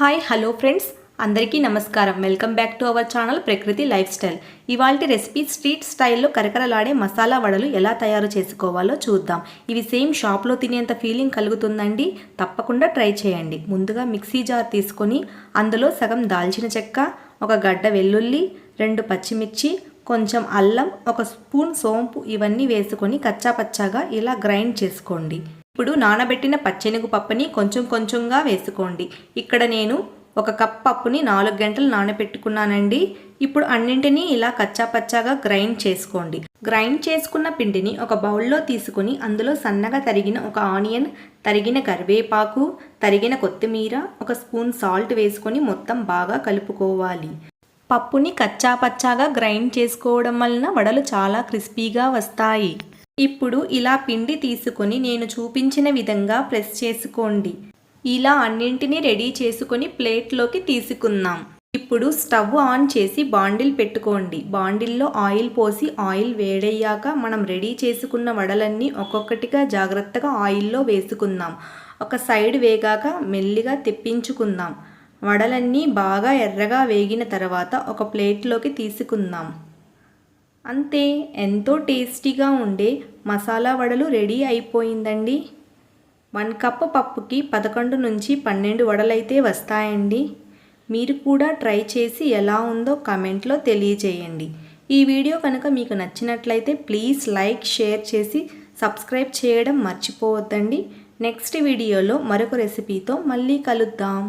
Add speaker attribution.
Speaker 1: Hi hello friends. అందరికీ నమస్కారం. Welcome back to our channel Prakruthi lifestyle. ఇవాళ recipe street స్టైల్లో కరకరలాడే మసాలా వడలు ఎలా తయారు చేసుకోవాలో చూద్దాం. ఇవి సేమ్ షాప్లో తినేంత ఫీలింగ్ కలుగుతుందండి. తప్పకుండా ట్రై చేయండి. ముందుగా మిక్సీ జార్ తీసుకొని అందులో సగం దాల్చిన చెక్క ఒక గడ్డ వెల్లుల్లి రెండు పచ్చిమిర్చి కొంచెం అల్లం ఒక స్పూన్ సోంపు ఇవన్నీ వేసుకొని కచ్చాపచ్చాగా ఇలా గ్రైండ్ చేసుకోండి. ఇప్పుడు నానబెట్టిన పచ్చెనుగు పప్పుని కొంచెం కొంచెంగా వేసుకోండి. ఇక్కడ నేను ఒక కప్ పప్పుని నాలుగు గంటలు నానబెట్టుకున్నానండి. ఇప్పుడు అన్నింటినీ ఇలా కచ్చా పచ్చాగా గ్రైండ్ చేసుకోండి. గ్రైండ్ చేసుకున్న పిండిని ఒక బౌల్లో తీసుకుని అందులో సన్నగా తరిగిన ఒక ఆనియన్ తరిగిన కరివేపాకు తరిగిన కొత్తిమీర ఒక స్పూన్ సాల్ట్ వేసుకొని మొత్తం బాగా కలుపుకోవాలి. పప్పుని కచ్చా పచ్చాగా గ్రైండ్ చేసుకోవడం వలన వడలు చాలా క్రిస్పీగా వస్తాయి. ఇప్పుడు ఇలా పిండి తీసుకొని నేను చూపించిన విధంగా ప్రెస్ చేసుకోండి. ఇలా అన్నింటినీ రెడీ చేసుకొని ప్లేట్లోకి తీసుకుందాం. ఇప్పుడు స్టవ్ ఆన్ చేసి బాండిల్ పెట్టుకోండి. బాండిల్లో ఆయిల్ పోసి ఆయిల్ వేడయ్యాక మనం రెడీ చేసుకున్న వడలన్నీ ఒక్కొక్కటిగా జాగ్రత్తగా ఆయిల్లో వేసుకుందాం. ఒక సైడ్ వేగాక మెల్లిగా తెప్పించుకుందాం. వడలన్నీ బాగా ఎర్రగా వేగిన తర్వాత ఒక ప్లేట్లోకి తీసుకుందాం. అంతే ఎంతో టేస్టీగా ఉండే మసాలా వడలు రెడీ అయిపోయిందండి. వన్ కప్ పప్పుకి పదకొండు నుంచి పన్నెండు వడలైతే వస్తాయండి. మీరు కూడా ట్రై చేసి ఎలా ఉందో కమెంట్లో తెలియజేయండి. ఈ వీడియో కనుక మీకు నచ్చినట్లయితే ప్లీజ్ లైక్ షేర్ చేసి సబ్స్క్రైబ్ చేయడం మర్చిపోవద్దండి. నెక్స్ట్ వీడియోలో మరొక రెసిపీతో మళ్ళీ కలుద్దాం.